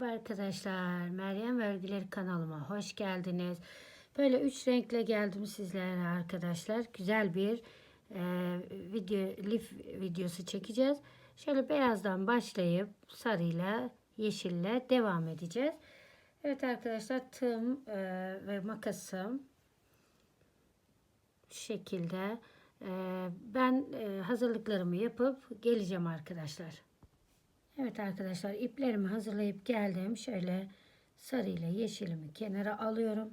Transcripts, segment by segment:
Merhaba arkadaşlar. Meryem Örgüleri kanalıma hoş geldiniz. Böyle üç renkle geldim sizlere arkadaşlar. Güzel bir e, video lif videosu çekeceğiz. Şöyle beyazdan başlayıp sarıyla yeşille devam edeceğiz. Evet arkadaşlar tığım e, ve makasım şu şekilde. E, ben e, hazırlıklarımı yapıp geleceğim arkadaşlar. Evet arkadaşlar iplerimi hazırlayıp geldim. Şöyle sarı ile yeşilimi kenara alıyorum.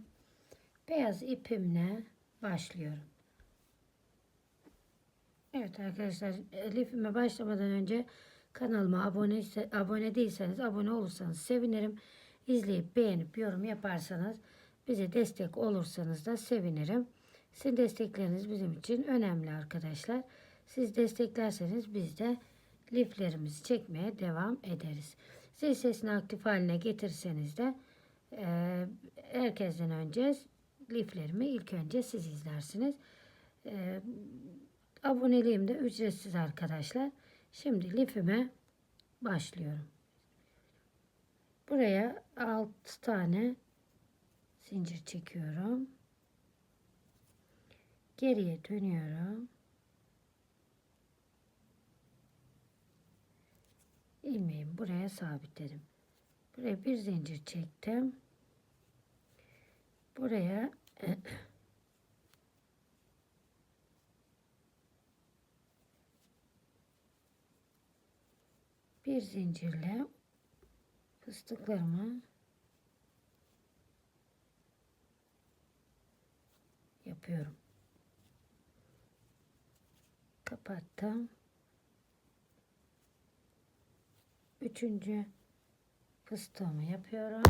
Beyaz ipimle başlıyorum. Evet arkadaşlar lifime başlamadan önce kanalıma abone, abone değilseniz abone olursanız sevinirim. İzleyip beğenip yorum yaparsanız bize destek olursanız da sevinirim. Sizin destekleriniz bizim için önemli arkadaşlar. Siz desteklerseniz biz de liflerimizi çekmeye devam ederiz. Zil sesini aktif haline getirseniz de e, herkesten önce liflerimi ilk önce siz izlersiniz. E, aboneliğim de ücretsiz arkadaşlar. Şimdi lifime başlıyorum. Buraya 6 tane zincir çekiyorum. Geriye dönüyorum. İlmeğimi buraya sabitledim. Buraya bir zincir çektim. Buraya bir zincirle fıstıklarımı yapıyorum. Kapattım. Üçüncü fıstığımı yapıyorum.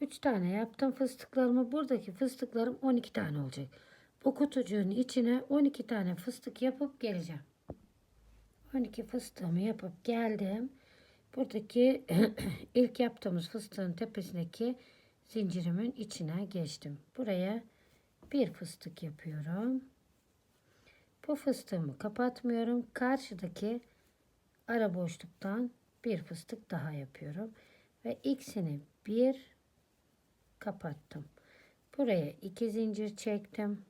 Üç tane yaptım fıstıklarımı. Buradaki fıstıklarım 12 tane olacak. Bu kutucuğun içine 12 tane fıstık yapıp geleceğim. 12 fıstığımı yapıp geldim. Buradaki ilk yaptığımız fıstığın tepesindeki zincirimin içine geçtim. Buraya bir fıstık yapıyorum. Bu fıstığımı kapatmıyorum. Karşıdaki ara boşluktan bir fıstık daha yapıyorum. Ve ikisini bir kapattım. Buraya iki zincir çektim.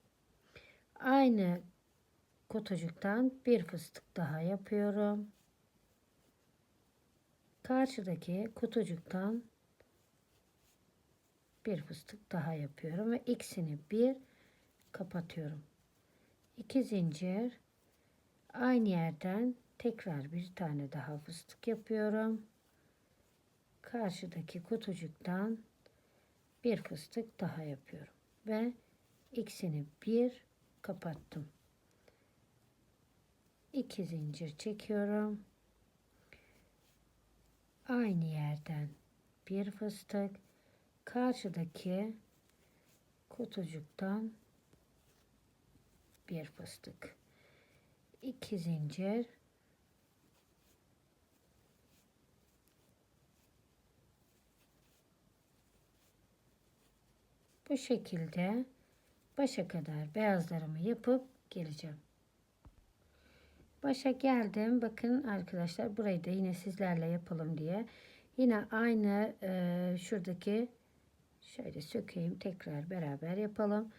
Aynı kutucuktan bir fıstık daha yapıyorum. Karşıdaki kutucuktan bir fıstık daha yapıyorum ve ikisini bir kapatıyorum. İki zincir aynı yerden tekrar bir tane daha fıstık yapıyorum. Karşıdaki kutucuktan bir fıstık daha yapıyorum ve ikisini bir kapattım. İki zincir çekiyorum. Aynı yerden bir fıstık karşıdaki kutucuktan bir fıstık iki zincir bu şekilde başa kadar beyazlarımı yapıp geleceğim. Başa geldim. Bakın arkadaşlar burayı da yine sizlerle yapalım diye. Yine aynı e, şuradaki Şöyle sökeyim tekrar beraber yapalım.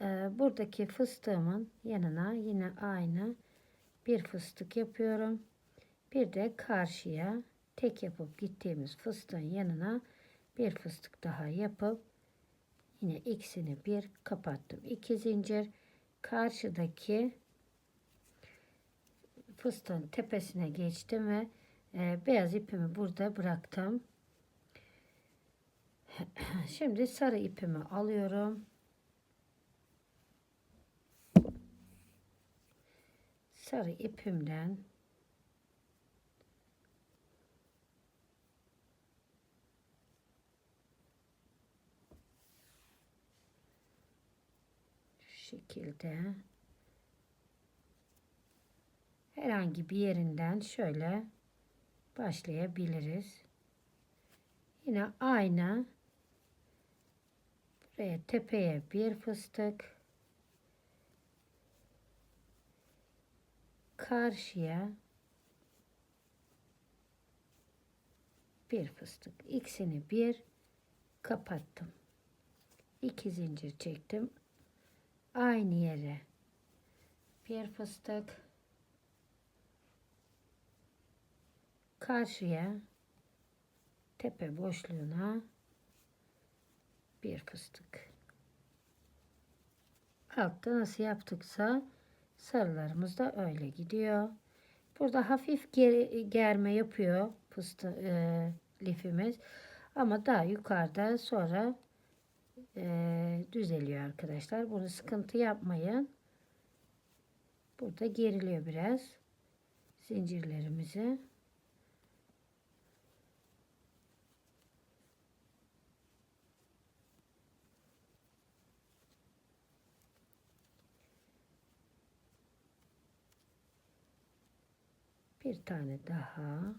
Ee, buradaki fıstığımın yanına yine aynı bir fıstık yapıyorum. Bir de karşıya tek yapıp gittiğimiz fıstığın yanına bir fıstık daha yapıp yine ikisini bir kapattım. İki zincir karşıdaki fıstığın tepesine geçtim ve e, beyaz ipimi burada bıraktım. Şimdi sarı ipimi alıyorum. Sarı ipimden şekilde herhangi bir yerinden şöyle başlayabiliriz. Yine aynı ve tepeye bir fıstık. Karşıya bir fıstık. İkisini bir kapattım. İki zincir çektim. Aynı yere bir fıstık. Karşıya tepe boşluğuna bir fıstık altta nasıl yaptıksa sarılarımız da öyle gidiyor. Burada hafif geri, germe yapıyor fıstı, e, lifimiz. Ama daha yukarıda sonra e, düzeliyor arkadaşlar. Bunu sıkıntı yapmayın. Burada geriliyor biraz zincirlerimizi. Bir tane daha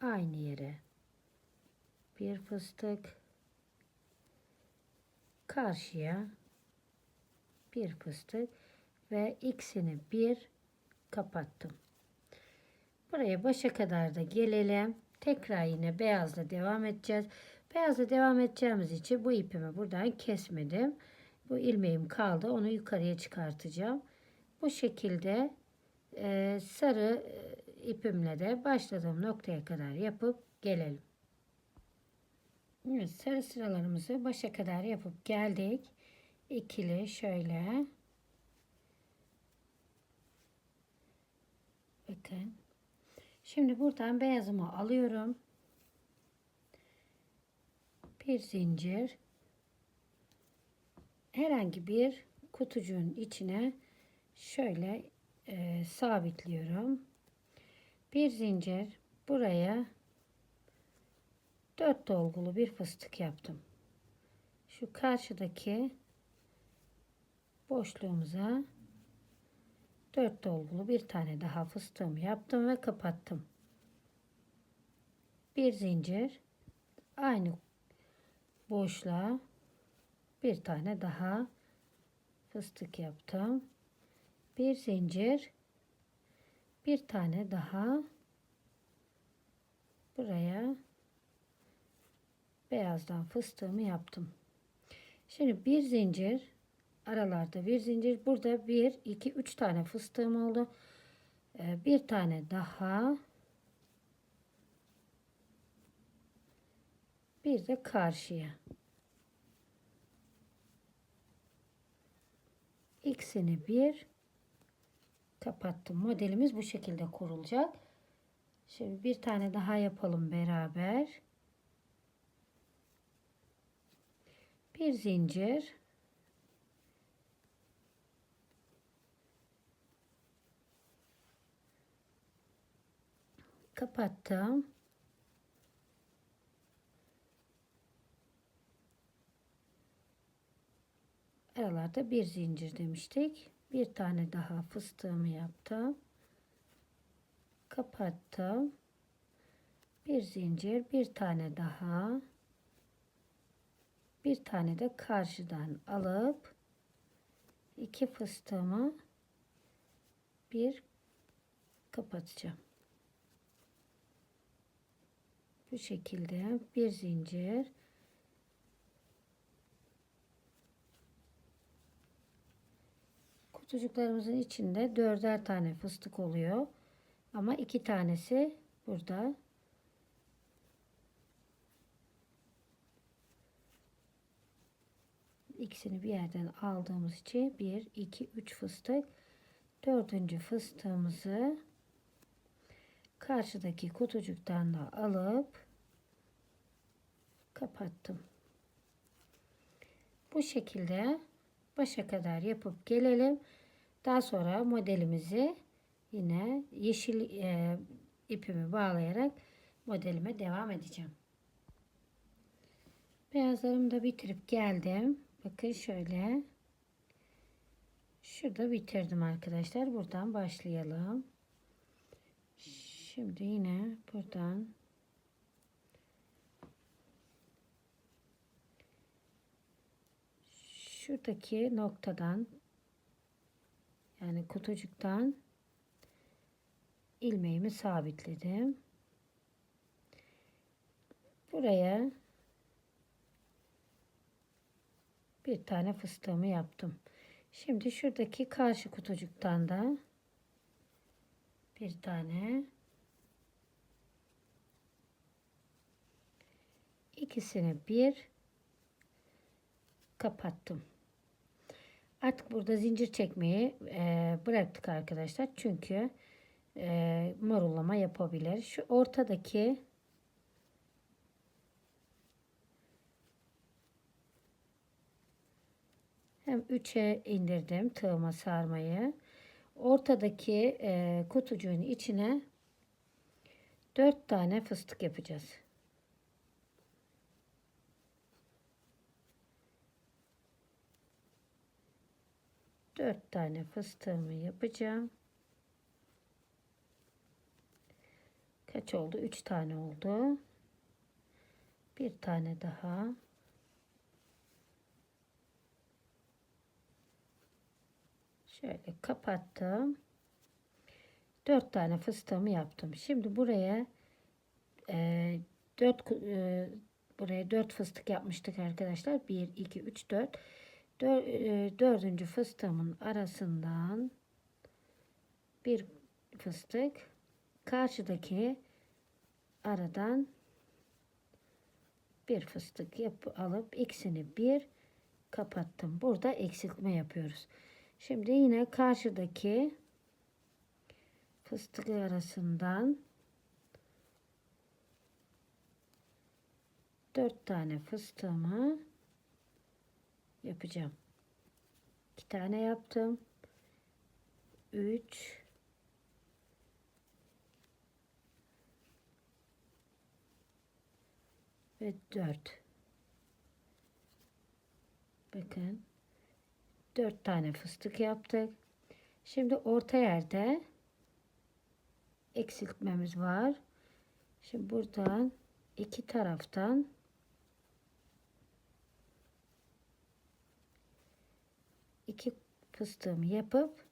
aynı yere bir fıstık karşıya bir fıstık ve ikisini bir kapattım. Buraya başa kadar da gelelim. Tekrar yine beyazla devam edeceğiz. Beyazla devam edeceğimiz için bu ipimi buradan kesmedim. Bu ilmeğim kaldı. Onu yukarıya çıkartacağım. Bu şekilde e, sarı e, ipimle de başladığım noktaya kadar yapıp gelelim. Evet, sarı sıralarımızı başa kadar yapıp geldik. İkili şöyle. Bakın. Şimdi buradan beyazımı alıyorum. Bir zincir. Herhangi bir kutucuğun içine şöyle e, sabitliyorum. Bir zincir buraya dört dolgulu bir fıstık yaptım. Şu karşıdaki boşluğumuza dört dolgulu bir tane daha fıstığımı yaptım ve kapattım. Bir zincir aynı boşluğa bir tane daha fıstık yaptım bir zincir. Bir tane daha. Buraya beyazdan fıstığımı yaptım. Şimdi bir zincir. Aralarda bir zincir. Burada bir iki üç tane fıstığım oldu. Ee, bir tane daha. Bir de karşıya. İkisini bir kapattım. Modelimiz bu şekilde kurulacak. Şimdi bir tane daha yapalım beraber. Bir zincir. Kapattım. Aralarda bir zincir demiştik bir tane daha fıstığımı yaptım. Kapattım. Bir zincir bir tane daha. Bir tane de karşıdan alıp iki fıstığımı bir kapatacağım. Bu şekilde bir zincir Kutucuklarımızın içinde dörder tane fıstık oluyor. Ama iki tanesi burada. İkisini bir yerden aldığımız için bir, iki, üç fıstık. Dördüncü fıstığımızı karşıdaki kutucuktan da alıp kapattım. Bu şekilde başa kadar yapıp gelelim. Daha sonra modelimizi yine yeşil e, ipimi bağlayarak modelime devam edeceğim. Beyazlarımı da bitirip geldim. Bakın şöyle. Şurada bitirdim arkadaşlar. Buradan başlayalım. Şimdi yine buradan şuradaki noktadan Yani kutucuktan ilmeğimi sabitledim. Buraya bir tane fıstığımı yaptım. Şimdi şuradaki karşı kutucuktan da bir tane ikisini bir kapattım. Artık burada zincir çekmeyi e, bıraktık arkadaşlar. Çünkü e, morullama yapabilir. Şu ortadaki hem 3'e indirdim tığıma sarmayı. Ortadaki e, kutucuğun içine 4 tane fıstık yapacağız. 4 tane fıstığımı yapacağım. Kaç oldu? 3 tane oldu. Bir tane daha. Şöyle kapattım. 4 tane fıstığımı yaptım. Şimdi buraya e, 4 e, buraya 4 fıstık yapmıştık arkadaşlar. 1 2 3 4 dördüncü fıstığımın arasından bir fıstık karşıdaki aradan bir fıstık yap, alıp ikisini bir kapattım. Burada eksiltme yapıyoruz. Şimdi yine karşıdaki fıstık arasından dört tane fıstığımı yapacağım. İki tane yaptım. Üç. Ve dört. Bakın. Dört tane fıstık yaptık. Şimdi orta yerde eksiltmemiz var. Şimdi buradan iki taraftan iki fıstığımı yapıp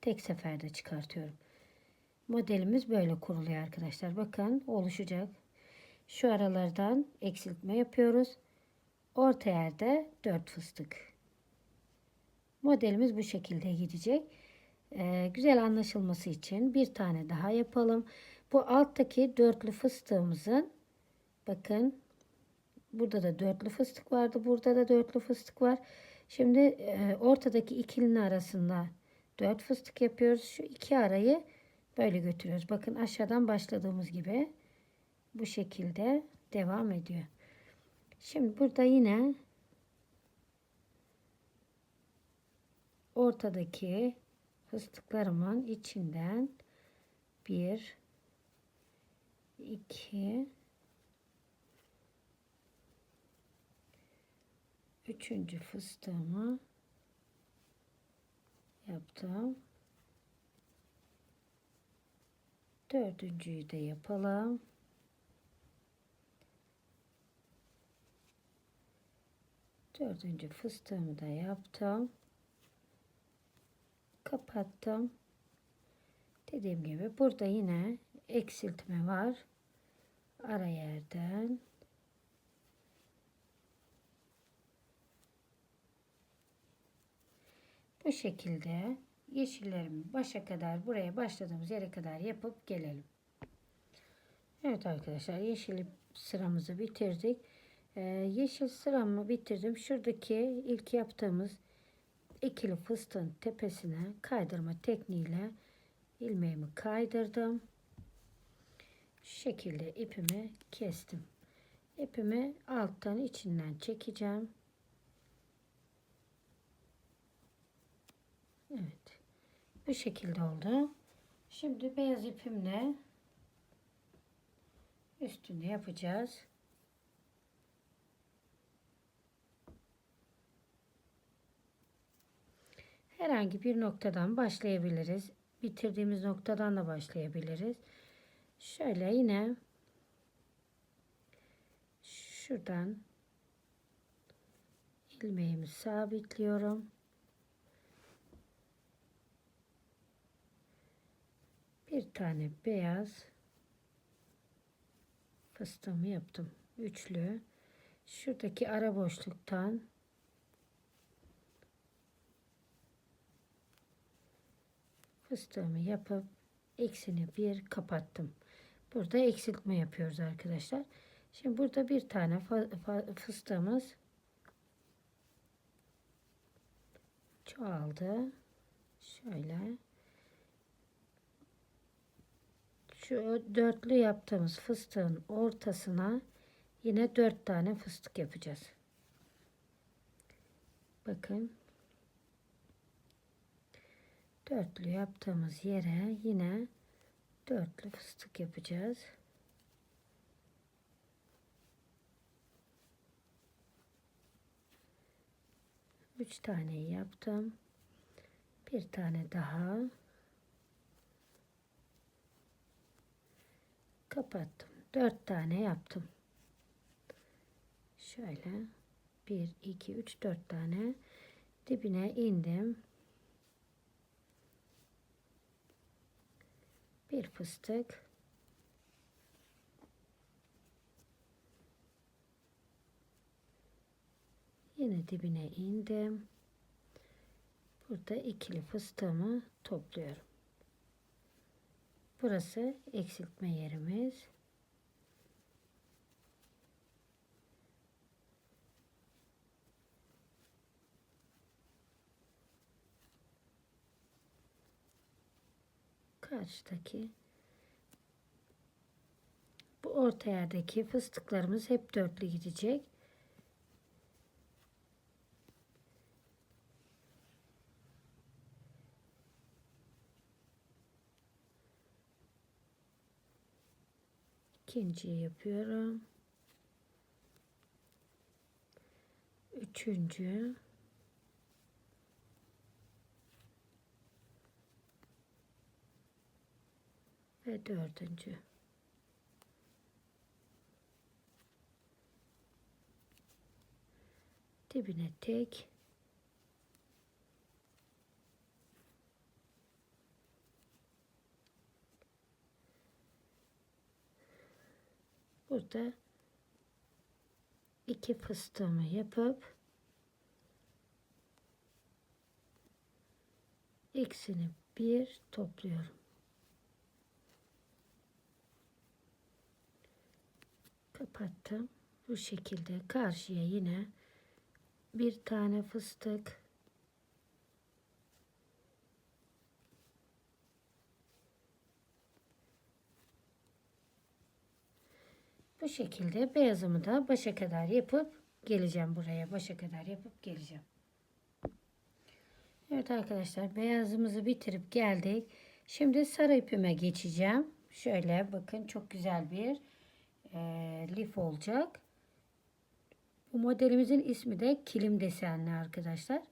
tek seferde çıkartıyorum. Modelimiz böyle kuruluyor arkadaşlar. Bakın oluşacak. Şu aralardan eksiltme yapıyoruz. Orta yerde 4 fıstık. Modelimiz bu şekilde gidecek. Ee, güzel anlaşılması için bir tane daha yapalım. Bu alttaki dörtlü fıstığımızın bakın burada da dörtlü fıstık vardı. Burada da dörtlü fıstık var. Şimdi e, ortadaki ikilinin arasında 4 fıstık yapıyoruz. Şu iki arayı böyle götürüyoruz. Bakın aşağıdan başladığımız gibi bu şekilde devam ediyor. Şimdi burada yine ortadaki fıstıklarımın içinden bir iki üçüncü fıstığımı yaptım. Dördüncüyü de yapalım. Dördüncü fıstığımı da yaptım. Kapattım. Dediğim gibi burada yine eksiltme var. Ara yerden Bu şekilde yeşillerimi başa kadar buraya başladığımız yere kadar yapıp gelelim. Evet arkadaşlar yeşil sıramızı bitirdik. Ee, yeşil sıramı bitirdim. Şuradaki ilk yaptığımız ikili fıstığın tepesine kaydırma tekniğiyle ilmeğimi kaydırdım. Şu şekilde ipimi kestim. İpimi alttan içinden çekeceğim. Evet. Bu şekilde oldu. Şimdi beyaz ipimle üstünü yapacağız. Herhangi bir noktadan başlayabiliriz. Bitirdiğimiz noktadan da başlayabiliriz. Şöyle yine şuradan ilmeğimi sabitliyorum. Bir tane beyaz fıstığımı yaptım. Üçlü. Şuradaki ara boşluktan fıstığımı yapıp eksini bir kapattım. Burada eksiltme yapıyoruz arkadaşlar. Şimdi burada bir tane fıstığımız çoğaldı. Şöyle. Şu dörtlü yaptığımız fıstığın ortasına yine dört tane fıstık yapacağız. Bakın. Dörtlü yaptığımız yere yine dörtlü fıstık yapacağız. Üç tane yaptım. Bir tane daha. Kapattım. Dört tane yaptım. Şöyle. Bir, iki, üç, dört tane. Dibine indim. Bir fıstık. Yine dibine indim. Burada ikili fıstığımı topluyorum. Burası eksiltme yerimiz. Karşıdaki bu orta yerdeki fıstıklarımız hep dörtlü gidecek. İkinciyi yapıyorum. Üçüncü. Ve dördüncü. Dibine tek. Burada iki fıstığımı yapıp ikisini bir topluyorum. Kapattım. Bu şekilde karşıya yine bir tane fıstık Bu şekilde beyazımı da başa kadar yapıp geleceğim buraya. Başa kadar yapıp geleceğim. Evet arkadaşlar beyazımızı bitirip geldik. Şimdi sarı ipime geçeceğim. Şöyle bakın çok güzel bir e, lif olacak. Bu modelimizin ismi de kilim desenli arkadaşlar.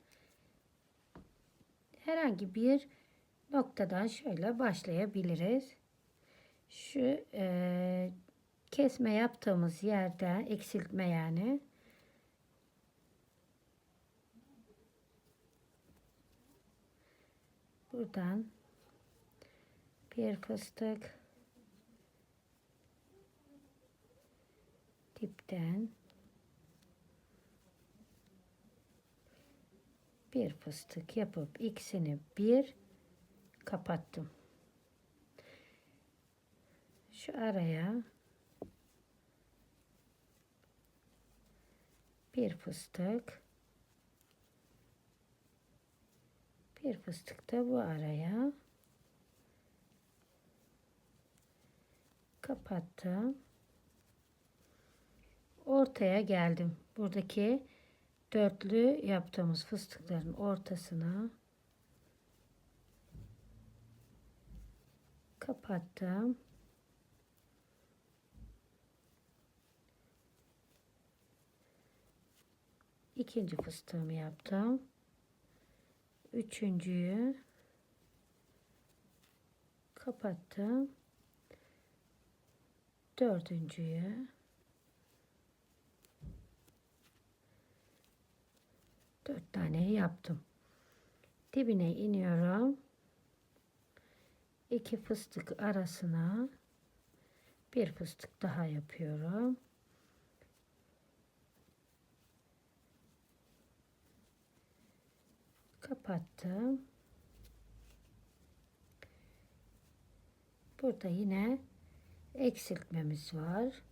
Herhangi bir noktadan şöyle başlayabiliriz. Şu e, kesme yaptığımız yerde eksiltme yani buradan bir fıstık dipten bir fıstık yapıp ikisini bir kapattım. Şu araya bir fıstık. Bir fıstık da bu araya. Kapattım. Ortaya geldim. Buradaki dörtlü yaptığımız fıstıkların ortasına kapattım ikinci fıstığımı yaptım. Üçüncüyü kapattım. Dördüncüyü dört tane yaptım. Dibine iniyorum. iki fıstık arasına bir fıstık daha yapıyorum. Kapattım. Burada yine eksiltmemiz var.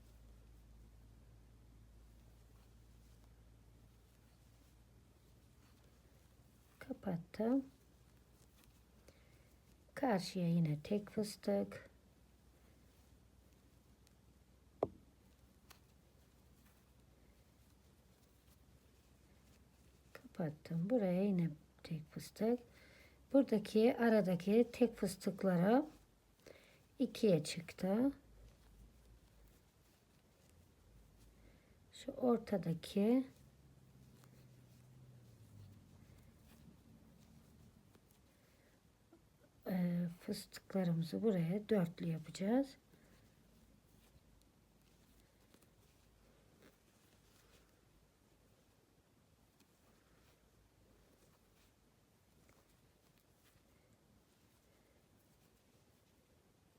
Kapattım. Karşıya yine tek fıstık. Kapattım. Buraya yine tek fıstık. Buradaki aradaki tek fıstıkları ikiye çıktı. Şu ortadaki e, fıstıklarımızı buraya dörtlü yapacağız.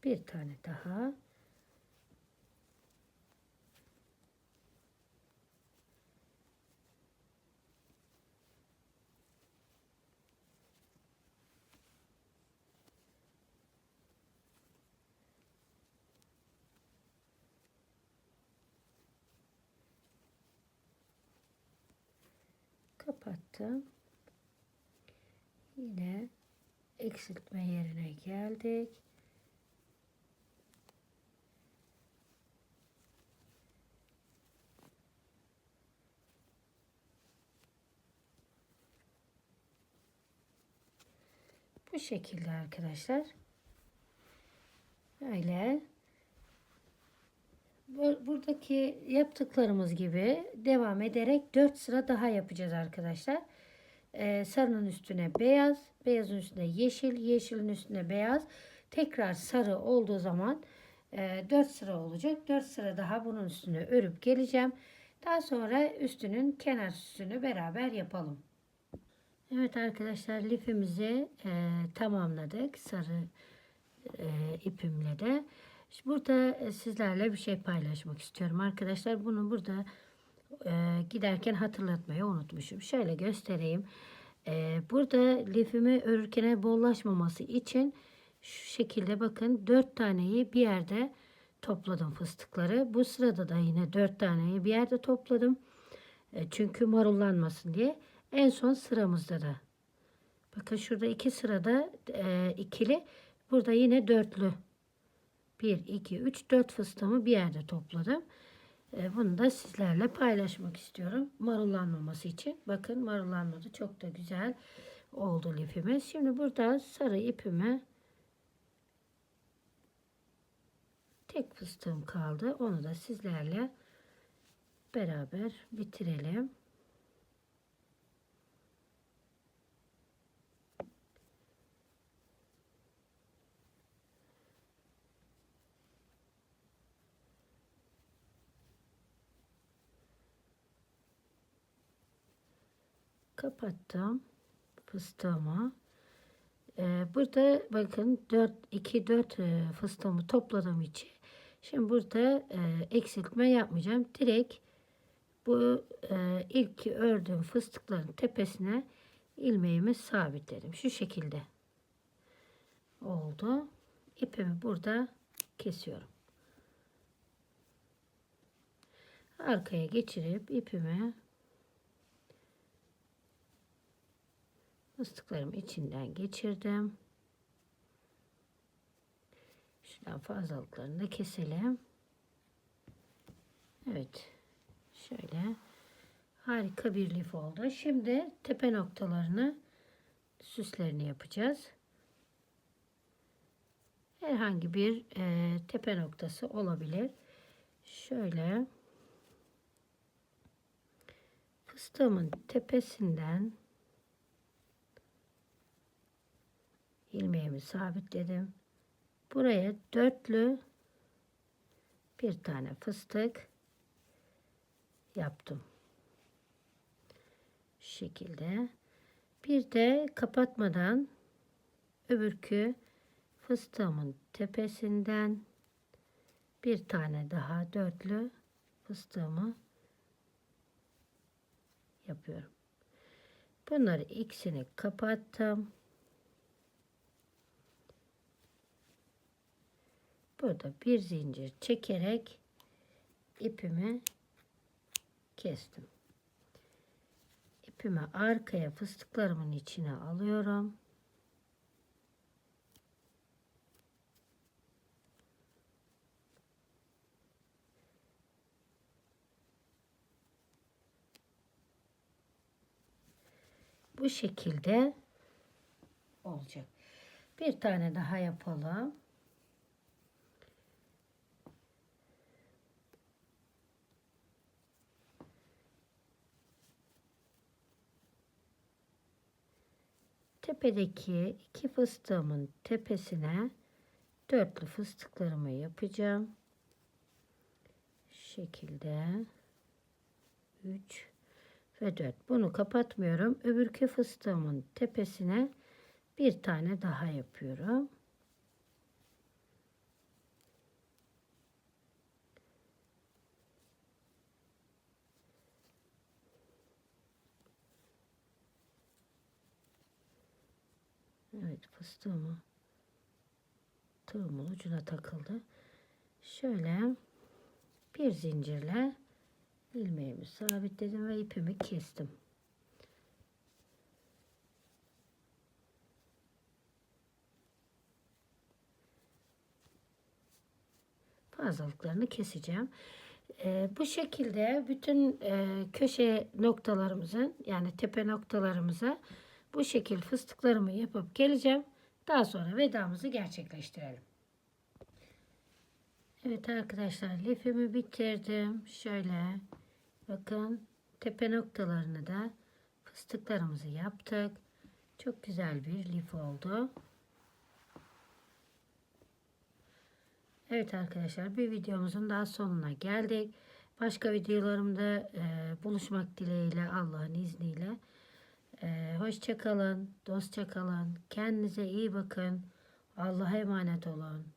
Bir tane daha. Kapattım. Yine eksiltme yerine geldik. Şekilde arkadaşlar. Öyle. Bu- Buradaki yaptıklarımız gibi devam ederek 4 sıra daha yapacağız arkadaşlar. Ee, sarının üstüne beyaz, beyazın üstüne yeşil, yeşilin üstüne beyaz. Tekrar sarı olduğu zaman e, 4 sıra olacak. 4 sıra daha bunun üstüne örüp geleceğim. Daha sonra üstünün kenar süsünü beraber yapalım. Evet arkadaşlar lifimizi e, tamamladık sarı e, ipimle de. Şimdi burada e, sizlerle bir şey paylaşmak istiyorum arkadaşlar. Bunu burada e, giderken hatırlatmayı unutmuşum. Şöyle göstereyim. E, burada lifimi örürken bollaşmaması için şu şekilde bakın 4 taneyi bir yerde topladım fıstıkları. Bu sırada da yine 4 taneyi bir yerde topladım. E, çünkü marullanmasın diye. En son sıramızda da. Bakın şurada iki sırada e, ikili. Burada yine dörtlü. 1, 2, 3, 4 fıstığımı bir yerde topladım. E, bunu da sizlerle paylaşmak istiyorum. Marullanmaması için. Bakın marullanmadı. Çok da güzel oldu lifimiz. Şimdi burada sarı ipimi tek fıstığım kaldı. Onu da sizlerle beraber bitirelim. Kapattım fıstığımı. Ee, burada bakın 4 2 4 e, fıstığımı topladığım için şimdi burada e, eksiltme yapmayacağım. Direkt bu e, ilk ördüğüm fıstıkların tepesine ilmeğimi sabitledim. Şu şekilde oldu. İpimi burada kesiyorum. Arkaya geçirip ipimi fıstıklarımı içinden geçirdim. Şuradan fazlalıklarını da keselim. Evet. Şöyle harika bir lif oldu. Şimdi tepe noktalarını süslerini yapacağız. Herhangi bir e, tepe noktası olabilir. Şöyle fıstığımın tepesinden ilmeğimi sabitledim. Buraya dörtlü bir tane fıstık yaptım. Şu şekilde. Bir de kapatmadan öbürkü fıstığımın tepesinden bir tane daha dörtlü fıstığımı yapıyorum. Bunları ikisini kapattım. Burada bir zincir çekerek ipimi kestim. İpimi arkaya fıstıklarımın içine alıyorum. Bu şekilde olacak. Bir tane daha yapalım. Tepedeki iki fıstığımın tepesine dörtlü fıstıklarımı yapacağım. Şu şekilde 3 ve 4. Bunu kapatmıyorum. Öbürkü fıstığımın tepesine bir tane daha yapıyorum. Evet fıstığımı tığımın ucuna takıldı. Şöyle bir zincirle ilmeğimi sabitledim ve ipimi kestim. Fazlalıklarını keseceğim. Ee, bu şekilde bütün e, köşe noktalarımızın yani tepe noktalarımıza bu şekil fıstıklarımı yapıp geleceğim. Daha sonra vedamızı gerçekleştirelim. Evet arkadaşlar lifimi bitirdim. Şöyle bakın tepe noktalarını da fıstıklarımızı yaptık. Çok güzel bir lif oldu. Evet arkadaşlar bir videomuzun daha sonuna geldik. Başka videolarımda e, buluşmak dileğiyle Allah'ın izniyle. E, hoşça kalın, dostça kalın. Kendinize iyi bakın. Allah'a emanet olun.